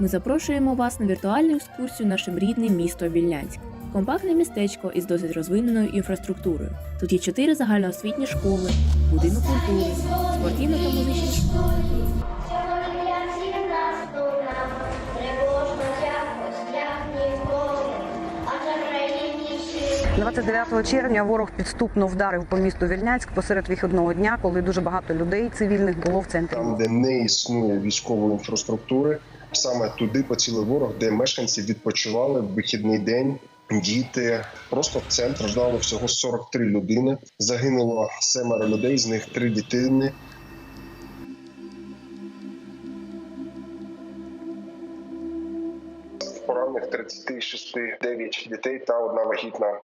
Ми запрошуємо вас на віртуальну екскурсію нашим рідним місто Вільнянськ. Компактне містечко із досить розвиненою інфраструктурою. Тут є чотири загальноосвітні школи, будинок культури, спортивно та музичні школи. Сьогодні для всіх нас дурна, тривожно якось, як ніколи, адже країні ще 29 червня ворог підступно вдарив по місту Вільнянськ посеред вихідного дня, коли дуже багато людей цивільних було в центрі. там, де не існує військової інфраструктури, саме туди поцілив ворог, де мешканці відпочивали в вихідний день. Діти просто в центр ждали всього 43 людини. Загинуло семеро людей, з них три дитини. Поранених 36 9 дітей та одна вагітна